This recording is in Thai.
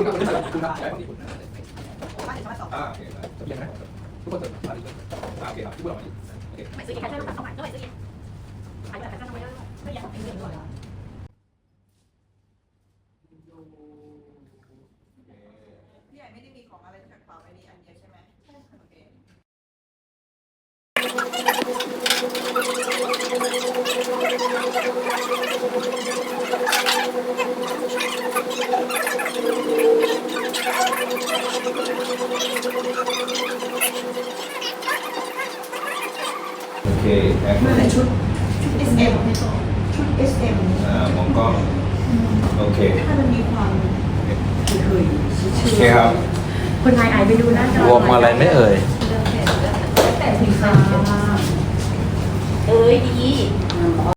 คุณคุณคุณนะทุกคนเติมมาดิโอเคครับทุกคนมาดิโอเคไม่ซื้อแค่ได้ลูกค้าสองพี่ใหญ่ไม่ได้มีของอะไรจากเปล่าอันนี้อันเดียวใช่ไหมโอเค เคแอคมาชุดชุด SM ชุด SM อ่ามองกล้องโอเคถ้ามันมีความเคยโอเคครับ คนไทยไอไปดูหน้าจอวงอะไรไม่เอ่ยแต่ถึงค่ะเอ้ยดี